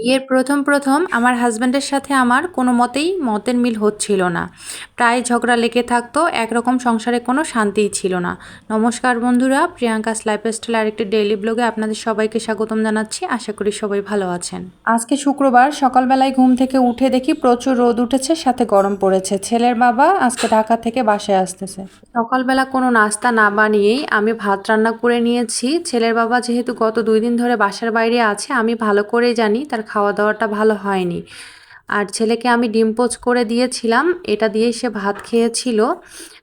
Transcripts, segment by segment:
বিয়ের প্রথম প্রথম আমার হাজব্যান্ডের সাথে আমার কোনো মতেই মতের মিল হচ্ছিল না। প্রায় ঝগড়া লেগে থাকতো, একরকম সংসারে কোনো শান্তিই ছিল না। নমস্কার বন্ধুরা প্রিয়াঙ্কা প্রিয়াঙ্কাস লাইফস্টাইল আরেকটি ডেইলি ব্লগে আপনাদের সবাইকে স্বাগতম জানাচ্ছি। আশা করি সবাই ভালো আছেন। আজকে শুক্রবার, সকালবেলায় ঘুম থেকে উঠে দেখি প্রচুর রোদ উঠেছে, সাথে গরম পড়েছে। ছেলের বাবা আজকে ঢাকা থেকে বাসায় আসতেছে। সকালবেলা কোনো নাস্তা না বানিয়েই আমি ভাত রান্না করে নিয়েছি। ছেলের বাবা যেহেতু গত দুই দিন ধরে বাসার বাইরে আছে, আমি ভালো করেই জানি তার খাওয়া দাওয়াটা ভালো হয়নি। আর ছেলেকে আমি ডিম পোচ করে দিয়েছিলাম, এটা দিয়ে সে ভাত খেয়েছিল।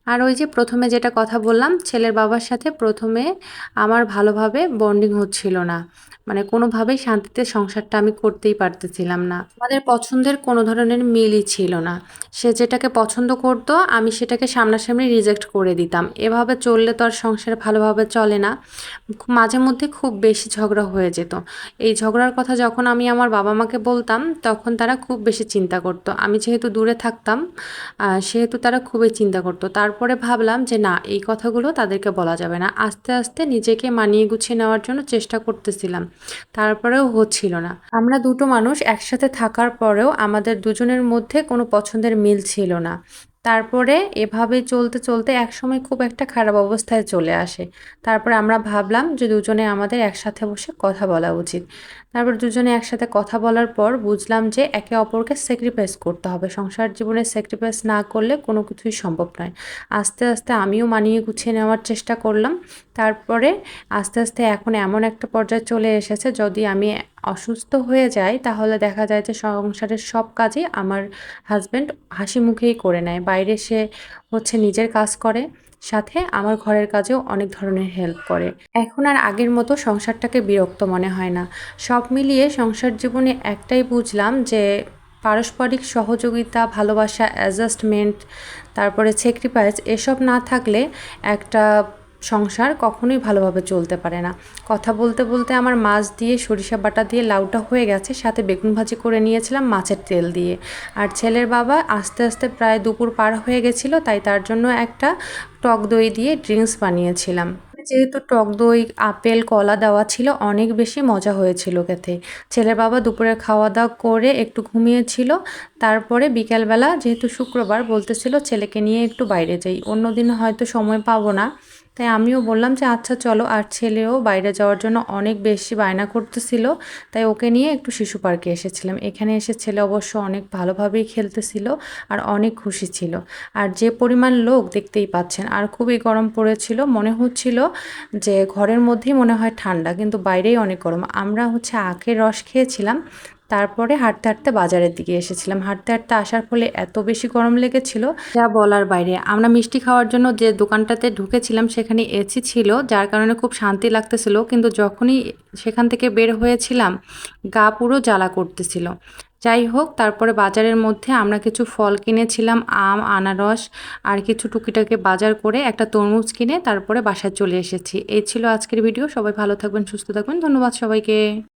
আর ওই যে প্রথমে যেটা কথা বললাম, ছেলের বাবার সাথে প্রথমে আমার ভালোভাবে বন্ডিং হচ্ছিল না। মানে কোনোভাবেই শান্তিতে সংসারটা আমি করতেই পারতেছিলাম না। আমাদের পছন্দের কোনো ধরনের মিলই ছিল না। সে যেটাকে পছন্দ করতো, আমি সেটাকে সামনাসামনি রিজেক্ট করে দিতাম। এভাবে চললে তো আর সংসার ভালোভাবে চলে না। মাঝে মধ্যে খুব বেশি ঝগড়া হয়ে যেত। এই ঝগড়ার কথা যখন আমি আমার বাবা মাকে বলতাম, তখন তারা খুব বেশি চিন্তা করতো। আমি যেহেতু দূরে থাকতাম সেহেতু তারা খুবই চিন্তা করতো। তারপরে ভাবলাম যে না, এই কথাগুলো তাদেরকে বলা যাবে না। আস্তে আস্তে নিজেকে মানিয়ে গুছিয়ে নেওয়ার জন্য চেষ্টা করতেছিলাম। তারপরেও হচ্ছিল না। আমরা দুটো মানুষ একসাথে থাকার পরেও আমাদের দুজনের মধ্যে কোনো পছন্দের মিল ছিল না। তারপরে এভাবে চলতে চলতে একসময় খুব একটা খারাপ অবস্থায় চলে আসে। তারপরে আমরা ভাবলাম যে দুজনে আমাদের একসাথে বসে কথা বলা উচিত। তারপর দুজনে একসাথে কথা বলার পর বুঝলাম যে একে অপরকে স্যাক্রিফাইস করতে হবে। সংসার জীবনে স্যাক্রিফাইস না করলে কোনো কিছুই সম্ভব নয়। আস্তে আস্তে আমিও মানিয়ে গুছিয়ে নেওয়ার চেষ্টা করলাম। তারপরে আস্তে আস্তে এখন এমন একটা পর্যায়ে চলে এসেছে, যদি আমি অসুস্থ হয়ে যায়, তাহলে দেখা যায় যে সংসারের সব কাজই আমার হাজব্যান্ড হাসি মুখেই করে নেয়। বাইরে সে হচ্ছে নিজের কাজ করে, সাথে আমার ঘরের কাজেও অনেক ধরনের হেল্প করে। এখন আর আগের মতো সংসারটাকে বিরক্ত মনে হয় না। সব মিলিয়ে সংসার জীবনে একটাই বুঝলাম যে পারস্পরিক সহযোগিতা, ভালোবাসা অ্যাডজাস্টমেন্ট তারপরে স্যাক্রিফাইস এসব না থাকলে একটা সংসার কখনোই ভালোভাবে চলতে পারে না। কথা বলতে বলতে আমার মাছ দিয়ে, সরিষা বাটা দিয়ে লাউটা হয়ে গেছে, সাথে বেগুন ভাজি করে নিয়েছিলাম মাছের তেল দিয়ে। আর ছেলের বাবা আস্তে আস্তে প্রায় দুপুর পার হয়ে গেছিল, তাই তার জন্য একটা টক দই দিয়ে ড্রিঙ্কস বানিয়েছিলাম। যেহেতু টক দই, আপেল, কলা দেওয়া ছিল, অনেক বেশি মজা হয়েছিল খেতে। ছেলের বাবা দুপুরে খাওয়া দাওয়া করে একটু ঘুমিয়েছিল, তারপরে বিকেলবেলা যেহেতু শুক্রবার বলতেছিল, ছেলেকে নিয়ে একটু বাইরে যাই, অন্যদিন হয়তো সময় পাবো না। তাই আমিও বললাম যে আচ্ছা চলো। আর ছেলেও বাইরে যাওয়ার জন্য অনেক বেশি বায়না করতেছিল। তাই ওকে নিয়ে একটু শিশু পার্কে এসেছিলাম। এখানে এসে ছেলে অবশ্য অনেক ভালোভাবেই খেলতেছিল আর অনেক খুশি ছিল। আর যে পরিমাণ লোক দেখতেই পাচ্ছেন, আর খুবই গরম পড়েছিল। মনে হচ্ছিল যে, ঘরের মধ্যেই মনে হয় ঠান্ডা, কিন্তু বাইরেই অনেক গরম। আমরা হচ্ছে আখের রস খেয়েছিলাম। তারপরে হাঁটতে হাঁটতে বাজারের দিকে এসেছিলাম। হাঁটতে হাঁটতে আসার ফলে এত বেশি গরম লেগেছিল। যা বলার বাইরে, আমরা মিষ্টি খাওয়ার জন্য যে দোকানটাতে ঢুকেছিলাম সেখানে এসি ছিল, যার কারণে খুব শান্তি লাগতেছিল। কিন্তু যখনই সেখান থেকে বের হয়েছিলাম, গা পুরো জ্বালা করতেছিল। যাই হোক, তারপরে বাজারের মধ্যে আমরা কিছু ফল কিনেছিলাম, আম, আনারস, আর কিছু টুকিটাকে বাজার করে একটা তরমুজ কিনে তারপরে বাসায় চলে এসেছি। এই ছিল আজকের ভিডিও। সবাই ভালো থাকবেন, সুস্থ থাকবেন। ধন্যবাদ সবাইকে।